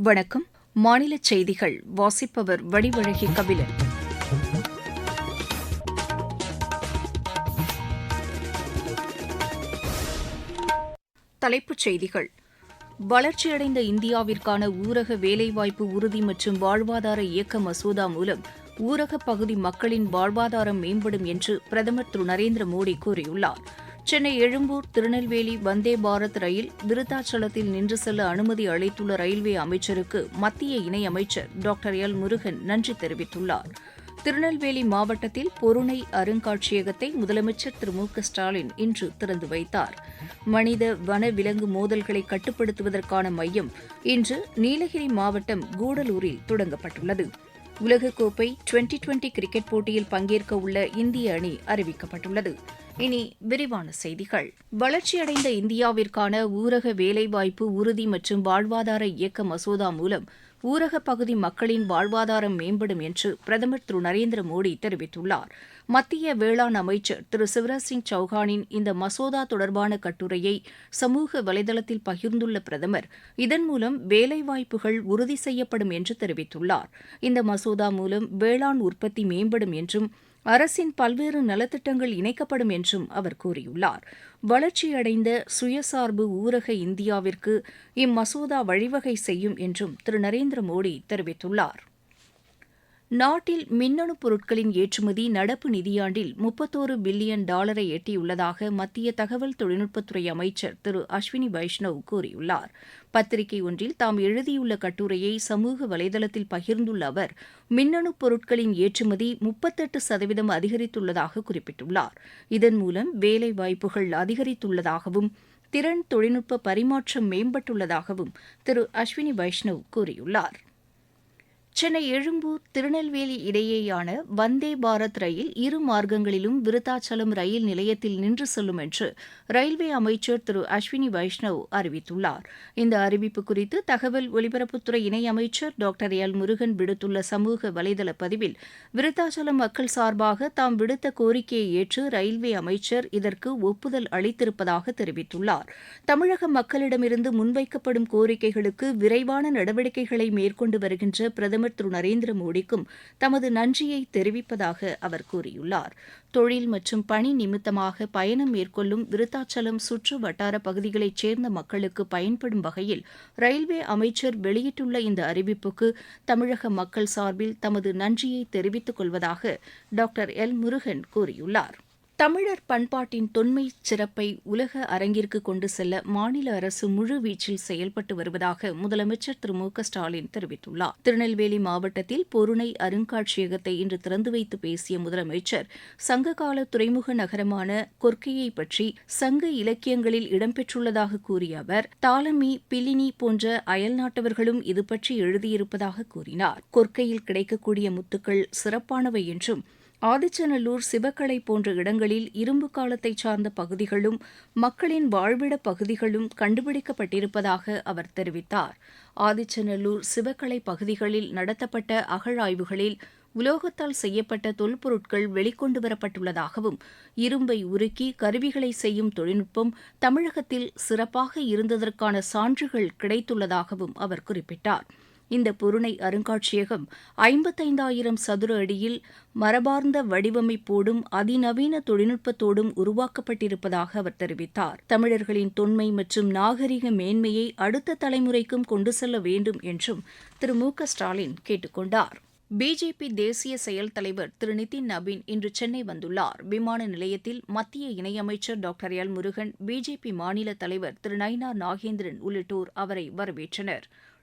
வணக்கம். மாநில செய்திகள். வாசிப்பவர் வடிவழகி கபிலன். தலைப்புச் செய்திகள். வளர்ச்சியடைந்த இந்தியாவிற்கான ஊரக வேலைவாய்ப்பு உறுதி மற்றும் வாழ்வாதார இயக்க மசோதா மூலம் ஊரகப் பகுதி மக்களின் வாழ்வாதாரம் மேம்படும் என்று பிரதமர் திரு நரேந்திர மோடி கூறியுள்ளார். சென்னை எழும்பூர் திருநெல்வேலி வந்தே பாரத் ரயில் விருத்தாச்சலத்தில் நின்று செல்ல அனுமதி அளித்துள்ள ரயில்வே அமைச்சருக்கு மத்திய இணையமைச்சர் டாக்டர் எல் முருகன் நன்றி தெரிவித்துள்ளார். திருநெல்வேலி மாவட்டத்தில் பொருணை அருங்காட்சியகத்தை முதலமைச்சர் திரு மு க ஸ்டாலின் இன்று திறந்து வைத்தார். மனித வன விலங்கு மோதல்களை கட்டுப்படுத்துவதற்கான மையம் இன்று நீலகிரி மாவட்டம் கூடலூரில் தொடங்கப்பட்டுள்ளது. உலகக்கோப்பை டுவெண்டி டுவெண்டி கிரிக்கெட் போட்டியில் பங்கேற்க உள்ள இந்திய அணி அறிவிக்கப்பட்டுள்ளது. இனி விரிவான செய்திகள். வளர்ச்சியடைந்த இந்தியாவிற்கான ஊரக வேலைவாய்ப்பு உறுதி மற்றும் வாழ்வாதார இயக்க மசோதா மூலம் ஊரக பகுதி மக்களின் வாழ்வாதாரம் மேம்படும் என்று பிரதமர் திரு நரேந்திர மோடி தெரிவித்துள்ளார். மத்திய வேளாண் அமைச்சர் திரு சிவராஜ் சிங் சௌஹானின் இந்த மசோதா தொடர்பான கட்டுரையை சமூக வலைதளத்தில் பகிர்ந்துள்ள பிரதமர் இதன் மூலம் வேலைவாய்ப்புகள் உறுதி செய்யப்படும் என்று தெரிவித்துள்ளார். இந்த மசோதா மூலம் வேளாண் உற்பத்தி மேம்படும் என்றும் அரசின் பல்வேறு நலத்திட்டங்கள் இணைக்கப்படும் என்றும் அவர் கூறியுள்ளார். வளர்ச்சியடைந்த சுயசார்பு ஊரக இந்தியாவிற்கு இம்மசோதா வழிவகை செய்யும் என்றும் திரு. நரேந்திர மோடி தெரிவித்துள்ளார். நாட்டில் மின்னணு பொருட்களின் ஏற்றுமதி நடப்பு நிதியாண்டில் முப்பத்தோரு பில்லியன் டாலரை எட்டியுள்ளதாக மத்திய தகவல் தொழில்நுட்பத்துறை அமைச்சர் திரு அஸ்வினி வைஷ்ணவ் கூறியுள்ளார். பத்திரிகை ஒன்றில் தாம் எழுதியுள்ள கட்டுரையை சமூக வலைதளத்தில் பகிர்ந்துள்ள அவர் மின்னணு பொருட்களின் ஏற்றுமதி முப்பத்தெட்டு சதவீதம் அதிகரித்துள்ளதாக குறிப்பிட்டுள்ளார். இதன் மூலம் வேலை வாய்ப்புகள் அதிகரித்துள்ளதாகவும் திறன் தொழில்நுட்ப பரிமாற்றம் மேம்பட்டுள்ளதாகவும் திரு அஸ்வினி வைஷ்ணவ் கூறியுள்ளார். சென்னை எழும்பூர் திருநெல்வேலி இடையேயான வந்தே பாரத் ரயில் இரு மார்க்கங்களிலும் விருத்தாச்சலம் ரயில் நிலையத்தில் நின்று செல்லும் என்று ரயில்வே அமைச்சர் திரு அஸ்வினி வைஷ்ணவ் அறிவித்துள்ளார். இந்த அறிவிப்பு குறித்து தகவல் ஒலிபரப்புத்துறை இணையமைச்சர் டாக்டர் எல் முருகன் விடுத்துள்ள சமூக வலைதள பதிவில் விருத்தாச்சலம் மக்கள் சார்பாக தாம் விடுத்த கோரிக்கையை ஏற்று ரயில்வே அமைச்சர் இதற்கு ஒப்புதல் அளித்திருப்பதாக தெரிவித்துள்ளார். தமிழக மக்களிடமிருந்து முன்வைக்கப்படும் கோரிக்கைகளுக்கு விரைவான நடவடிக்கைகளை மேற்கொண்டு வருகின்ற பிரதமர் பிரதமர் திரு நரேந்திர மோடிக்கும் தமது நன்றியை தெரிவிப்பதாக அவர் கூறியுள்ளார். தொழில் மற்றும் பணி நிமித்தமாக பயணம் மேற்கொள்ளும் விருத்தாச்சலம் சுற்று வட்டார பகுதிகளைச் சேர்ந்த மக்களுக்கு பயன்படும் வகையில் ரயில்வே அமைச்சர் வெளியிட்டுள்ள இந்த அறிவிப்புக்கு தமிழக மக்கள் சார்பில் தமது நன்றியை தெரிவித்துக் கொள்வதாக டாக்டர் எல் முருகன் கூறியுள்ளார். தமிழர் பண்பாட்டின் தொன்மை சிறப்பை உலக அரங்கிற்கு கொண்டு செல்ல மாநில அரசு முழுவீச்சில் செயல்பட்டு வருவதாக முதலமைச்சர் திரு மு க ஸ்டாலின் தெரிவித்துள்ளார். திருநெல்வேலி மாவட்டத்தில் பொருணை அருங்காட்சியகத்தை இன்று திறந்து வைத்து பேசிய முதலமைச்சர் சங்ககால துறைமுக நகரமான கொர்க்கையை பற்றி சங்க இலக்கியங்களில் இடம்பெற்றுள்ளதாக கூறிய அவர் தாலமி பிலினி போன்ற அயல்நாட்டவர்களும் இது பற்றி எழுதியிருப்பதாக கூறினார். கொர்க்கையில் கிடைக்கக்கூடிய முத்துக்கள் சிறப்பானவை என்றும் ஆதிச்சநல்லூர் சிவக்களை போன்ற இடங்களில் இரும்பு காலத்தை சார்ந்த பகுதிகளும் மக்களின் வாழ்விட பகுதிகளும் கண்டுபிடிக்கப்பட்டிருப்பதாக அவர் தெரிவித்தார். ஆதிச்சநல்லூர் சிவக்கலை பகுதிகளில் நடத்தப்பட்ட அகழாய்வுகளில் உலோகத்தால் செய்யப்பட்ட தொல்பொருட்கள் வெளிக்கொண்டு வரப்பட்டுள்ளதாகவும் இரும்பை உருக்கி கருவிகளை செய்யும் தொழில்நுட்பம் தமிழகத்தில் சிறப்பாக இருந்ததற்கான சான்றுகள் கிடைத்துள்ளதாகவும் அவர் குறிப்பிட்டார். இந்த பொருணை அருங்காட்சியகம் ஐம்பத்தைந்தாயிரம் சதுர அடியில் மரபார்ந்த வடிவமைப்போடும் அதிநவீன தொழில்நுட்பத்தோடும் உருவாக்கப்பட்டிருப்பதாக அவர் தெரிவித்தார். தமிழர்களின் தொன்மை மற்றும் நாகரிக மேன்மையை அடுத்த தலைமுறைக்கும் கொண்டு செல்ல வேண்டும் என்றும் திரு மு க ஸ்டாலின் கேட்டுக்கொண்டார் பிஜேபி தேசிய செயல் தலைவர் திரு நிதின் நபின் இன்று சென்னை வந்துள்ளார். விமான நிலையத்தில் மத்திய இணையமைச்சர் டாக்டர் எல் முருகன் பிஜேபி மாநில தலைவர் திரு நயினார் நாகேந்திரன் உள்ளிட்டோர் அவரை வரவேற்றனர்.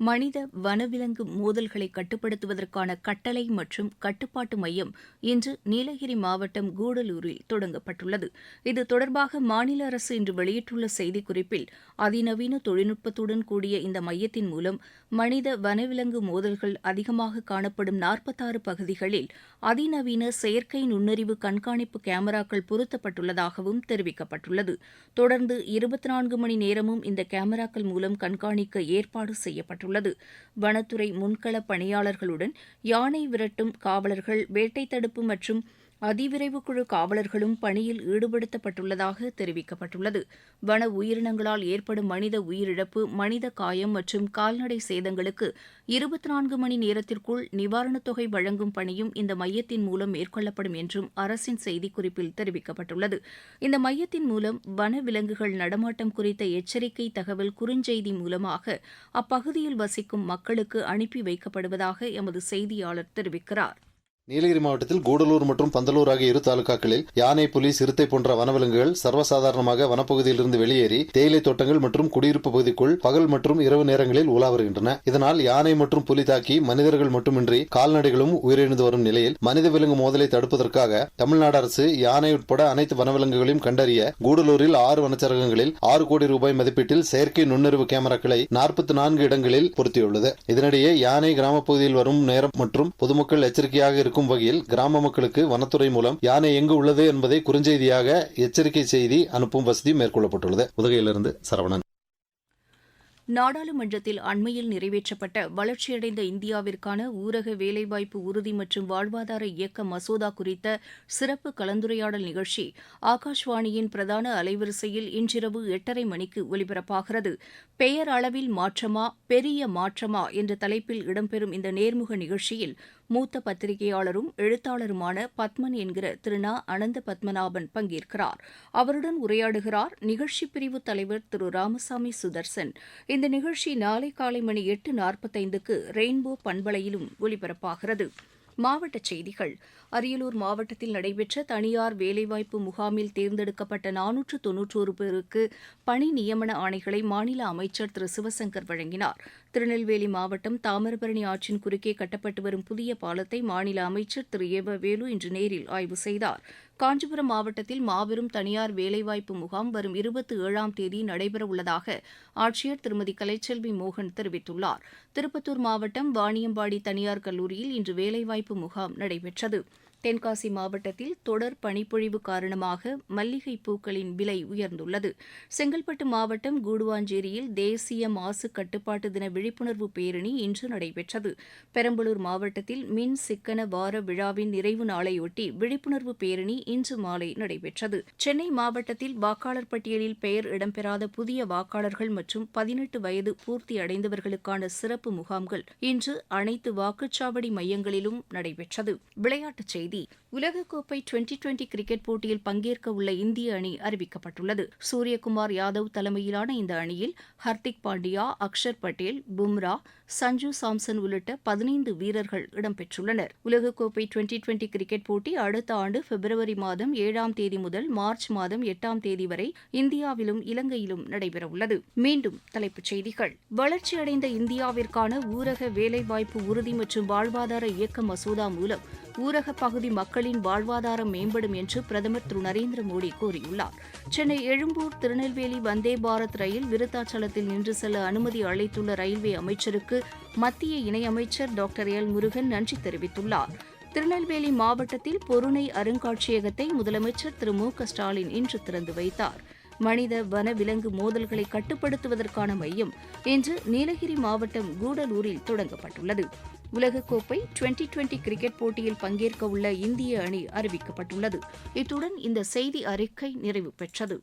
மனித வனவிலங்கு மோதல்களை கட்டுப்படுத்துவதற்கான கட்டளை மற்றும் கட்டுப்பாட்டு மையம் இன்று நீலகிரி மாவட்டம் கூடலூரில் தொடங்கப்பட்டுள்ளது. இது தொடர்பாக மாநில அரசு இன்று வெளியிட்டுள்ள செய்திக்குறிப்பில் அதிநவீன தொழில்நுட்பத்துடன் கூடிய இந்த மையத்தின் மூலம் மனித வனவிலங்கு மோதல்கள் அதிகமாக காணப்படும் நாற்பத்தாறு பகுதிகளில் அதிநவீன செயற்கை நுண்ணறிவு கண்காணிப்பு கேமராக்கள் பொருத்தப்பட்டுள்ளதாகவும் தெரிவிக்கப்பட்டுள்ளது. தொடர்ந்து இருபத்தி நான்கு மணி நேரமும் இந்த கேமராக்கள் மூலம் கண்காணிக்க ஏற்பாடு செய்யப்பட்டுள்ளது. உள்ளது வனத்துறை முன்கள பணியாளர்களுடன் யானை விரட்டும் காவலர்கள் வேட்டை தடுப்பு மற்றும் அதிவிரைவு குழு காவலர்களும் பணியில் ஈடுபடுத்தப்பட்டுள்ளதாக தெரிவிக்கப்பட்டுள்ளது. வன உயிரினங்களால் ஏற்படும் மனித உயிரிழப்பு மனித காயம் மற்றும் கால்நடை சேதங்களுக்கு இருபத்தி நான்கு மணி நேரத்திற்குள் நிவாரணத் தொகை வழங்கும் பணியும் இந்த மையத்தின் மூலம் மேற்கொள்ளப்படும் என்றும் அரசின் செய்திக்குறிப்பில் தெரிவிக்கப்பட்டுள்ளது. இந்த மையத்தின் மூலம் வன விலங்குகள் நடமாட்டம் குறித்த எச்சரிக்கை தகவல் குறுஞ்செய்தி மூலமாக அப்பகுதியில் வசிக்கும் மக்களுக்கு அனுப்பி வைக்கப்படுவதாக எமது செய்தியாளர் தெரிவிக்கிறார். நீலகிரி மாவட்டத்தில் கூடலூர் மற்றும் பந்தலூர் ஆகிய இரு தாலுகாக்களில் யானை புலி சிறுத்தை போன்ற வனவிலங்குகள் சர்வசாதாரணமாக வனப்பகுதியிலிருந்து வெளியேறி தேயிலை தோட்டங்கள் மற்றும் குடியிருப்பு பகுதிக்குள் பகல் மற்றும் இரவு நேரங்களில் உலா வருகின்றன. இதனால் யானை மற்றும் புலி தாக்கி மனிதர்கள் மட்டுமின்றி கால்நடைகளும் உயிரிழந்து வரும் நிலையில் மனித விலங்கு மோதலை தடுப்பதற்காக தமிழ்நாடு அரசு யானை உட்பட அனைத்து வனவிலங்குகளையும் கண்டறிய கூடலூரில் ஆறு வனச்சரகங்களில் ஆறு கோடி ரூபாய் மதிப்பீட்டில் செயற்கை நுண்ணறிவு கேமராக்களை நாற்பத்தி நான்கு இடங்களில் பொருத்தியுள்ளது. இதனிடையே யானை கிராமப்பகுதியில் வரும் நேரம் மற்றும் பொதுமக்கள் எச்சரிக்கையாக இருக்கும் இருக்கும் வகையில் கிராம மக்களுக்கு வனத்துறை மூலம் யானை எங்கு உள்ளது என்பதை குறுஞ்செய்தியாக எச்சரிக்கை செய்தி அனுப்பும் வசதி மேற்கொள்ளப்பட்டுள்ளது. உதகையிலிருந்து சரவணன். நாடாளுமன்றத்தில் அண்மையில் நிறைவேற்றப்பட்ட வளர்ச்சியடைந்த இந்தியாவிற்கான ஊரக வேலைவாய்ப்பு உறுதி மற்றும் வாழ்வாதார இயக்க மசோதா குறித்த சிறப்பு கலந்துரையாடல் நிகழ்ச்சி ஆகாஷ்வாணியின் பிரதான அலைவரிசையில் இன்றிரவு எட்டரை மணிக்கு ஒலிபரப்பாகிறது. பெயர் அளவில் மாற்றமா பெரிய மாற்றமா என்ற தலைப்பில் இடம்பெறும் இந்த நேர்முக நிகழ்ச்சியில் மூத்த பத்திரிகையாளரும் எழுத்தாளருமான பத்மன் என்கிற திரு நா. அனந்த பத்மநாபன் பங்கேற்கிறார். அவருடன் உரையாடுகிறார் நிகழ்ச்சி பிரிவு தலைவர் திரு ராமசாமி சுதர்சன். இந்த நிகழ்ச்சி நாளை காலை மணி எட்டு நாற்பத்தைந்துக்கு ரெயின்போ பண்பலையிலும் ஒலிபரப்பாகிறது. மாவட்டச் செய்திகள். அரியலூர் மாவட்டத்தில் நடைபெற்ற தனியார் வேலைவாய்ப்பு முகாமில் தேர்ந்தெடுக்கப்பட்ட நானூற்று தொன்னூற்றோரு பேருக்கு பணி நியமன ஆணைகளை மாநில அமைச்சர் திரு. சிவசங்கர் வழங்கினார். திருநெல்வேலி மாவட்டம் தாமிரபரணி ஆற்றின் குறுக்கே கட்டப்பட்டு வரும் புதிய பாலத்தை மாநில அமைச்சர் திரு. ஏவ வேலு இன்று நேரில் ஆய்வு செய்தார். காஞ்சிபுரம் மாவட்டத்தில் மாபெரும் தனியார் வேலைவாய்ப்பு முகாம் வரும் இருபத்தி ஏழாம் தேதி நடைபெறவுள்ளதாக ஆட்சியர் திருமதி கலைச்செல்வி மோகன் தெரிவித்துள்ளார். திருப்பத்தூர் மாவட்டம் வாணியம்பாடி தனியார் கல்லூரியில் இன்று வேலைவாய்ப்பு முகாம் நடைபெற்றது. தென்காசி மாவட்டத்தில் தொடர் பனிப்பொழிவு காரணமாக மல்லிகை பூக்களின் விலை உயர்ந்துள்ளது. செங்கல்பட்டு மாவட்டம் கூடுவாஞ்சேரியில் தேசிய மாசு கட்டுப்பாட்டு தின விழிப்புணர்வு பேரணி இன்று நடைபெற்றது. பெரம்பலூர் மாவட்டத்தில் மின் சிக்கன வார விழாவின் நிறைவு நாளையொட்டி விழிப்புணர்வு பேரணி இன்று மாலை நடைபெற்றது. சென்னை மாவட்டத்தில் வாக்காளர் பட்டியலில் பெயர் இடம்பெறாத புதிய வாக்காளர்கள் மற்றும் பதினெட்டு வயது பூர்த்தி அடைந்தவர்களுக்கான சிறப்பு முகாம்கள் இன்று அனைத்து வாக்குச்சாவடி மையங்களிலும் நடைபெற்றது. விளையாட்டுச் செய்தி செய்தி. உலகக்கோப்பை டுவெண்டி டுவெண்டி கிரிக்கெட் போட்டியில் பங்கேற்க உள்ள இந்திய அணி அறிவிக்கப்பட்டுள்ளது. சூரியகுமார் யாதவ் தலைமையிலான இந்த அணியில் ஹர்திக் பாண்டியா அக்ஷர் பட்டேல் பும்ரா சஞ்சு சாம்சன் உள்ளிட்ட பதினைந்து வீரர்கள் இடம்பெற்றுள்ளனர். உலகக்கோப்பை டுவெண்டி டுவெண்டி கிரிக்கெட் போட்டி அடுத்த ஆண்டு பிப்ரவரி மாதம் ஏழாம் தேதி முதல் மார்ச் மாதம் எட்டாம் தேதி வரை இந்தியாவிலும் இலங்கையிலும் நடைபெறவுள்ளது. மீண்டும் தலைப்புச் செய்திகள். வளர்ச்சியடைந்த இந்தியாவிற்கான ஊரக வேலைவாய்ப்பு உறுதி மற்றும் வாழ்வாதார இயக்க மசோதா மூலம் ஊரக பகுதி மக்களின் வாழ்வாதாரம் மேம்படும் என்று பிரதமர் திரு நரேந்திர மோடி கூறியுள்ளார். சென்னை எழும்பூர் திருநெல்வேலி வந்தே பாரத் ரயில் விருத்தாச்சலத்தில் நின்று செல்ல அனுமதி அளித்துள்ள ரயில்வே அமைச்சருக்கு மத்திய இணையமைச்சர் டாக்டர் எல் முருகன் நன்றி தெரிவித்துள்ளார். திருநெல்வேலி மாவட்டத்தில் பொருணை அருங்காட்சியகத்தை முதலமைச்சர் திரு மு க ஸ்டாலின் இன்று திறந்து வைத்தார். மனித வன விலங்கு மோதல்களை கட்டுப்படுத்துவதற்கான மையம் இன்று நீலகிரி மாவட்டம் கூடலூரில் தொடங்கப்பட்டுள்ளது. உலகக்கோப்பை டுவெண்டி டுவெண்டி கிரிக்கெட் போட்டியில் பங்கேற்க உள்ள இந்திய அணி அறிவிக்கப்பட்டுள்ளது. இத்துடன் இந்த செய்தி அறிக்கை நிறைவு பெற்றது.